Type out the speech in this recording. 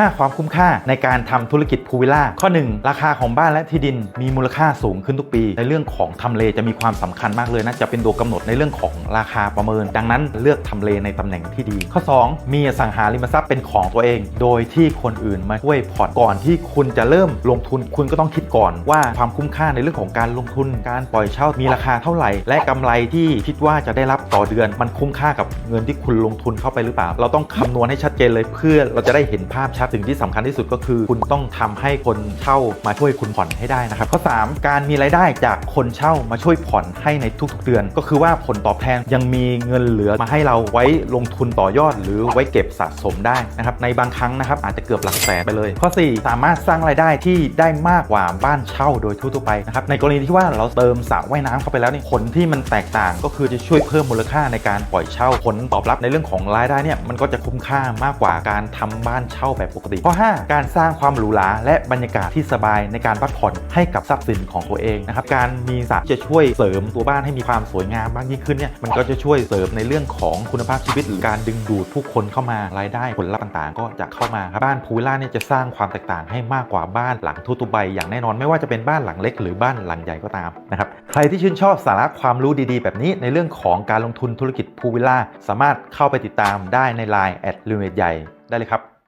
5 ความคุ้มค่าในการทำธุรกิจพูวิล่าข้อ 1 ราคาของบ้านและที่ดินมีมูลค่าสูงขึ้นทุกปี ในเรื่องของทำเลจะมีความสำคัญมากเลยนะจะเป็นตัวกำหนดในเรื่องของราคาประเมิน ดังนั้นเลือกทำเลในตำแหน่งที่ดี ข้อ 2 มีอสังหาริมทรัพย์เป็นของตัวเอง โดยที่คนอื่นมาช่วยผ่อนก่อนที่คุณจะเริ่มลงทุนคุณก็ต้องคิดก่อนว่าความคุ้มค่าในเรื่องของการลงทุน การปล่อยเช่ามีราคาเท่าไหร่ และกำไรที่คิดว่าจะได้รับต่อเดือน มันคุ้มค่ากับเงินที่คุณลงทุนเข้าไปหรือเปล่า เราต้องคำนวณให้ชัดเจนเลยเพื่อเราจะได้เห็นภาพชัดสิ่งที่สำคัญที่สุดก็คือ คุณต้องทำให้คนเช่ามาช่วยคุณผ่อนให้ได้นะครับข้อ3การมีรายได้จากคนเช่ามาช่วยผ่อนให้ในทุกๆเดือน ก็คือว่าผลตอบแทนยังมีเงินเหลือมาให้เราไว้ลงทุนต่อยอด หรือไว้เก็บสะสมได้นะครับในบางครั้งนะครับอาจจะเกือบหลักแสนไปเลย ข้อ 4 สามารถสร้างรายได้ที่ได้มากกว่าบ้านเช่าโดยทั่วๆไปนะครับในกรณีที่ว่าเราเติมสระว่ายน้ำเข้าไปแล้วนี่ผลที่มันแตกต่างก็คือจะช่วยเพิ่มมูลค่าในการปล่อยเช่าผลตอบรับในเรื่องของรายได้เนี่ยมันก็จะคุ้มค่ามากกว่าการทำบ้านเช่าแบบปกติ ข้อ 5 การสร้างความหรูหราและบรรยากาศที่สบายในการพักผ่อนให้กับทรัพย์สินของตัวเองนะครับการมีสระจะช่วยเสริมตัวบ้านให้มีความสวยงามมากยิ่งขึ้นเนี่ยมันก็จะช่วยเสริมในเรื่องของคุณภาพชีวิต หรือการดึงดูดผู้คนเข้ามารายได้ผลลัพธ์ต่างๆ ก็จะเข้ามาครับบ้านพูวิลล่าเนี่ยจะสร้างความแตกต่างให้มากกว่าบ้านหลังทั่วๆไปอย่างแน่นอนไม่ว่าจะเป็นบ้านหลังเล็กหรือบ้านหลังใหญ่ก็ตามนะครับใครที่ชื่นชอบสาระความรู้ดีๆ แบบนี้ในเรื่องของการลงทุนธุรกิจพูวิลล่าสามารถเข้าไปติดตามได้ใน Line แอดลิมิตใหญ่ได้เลยครับ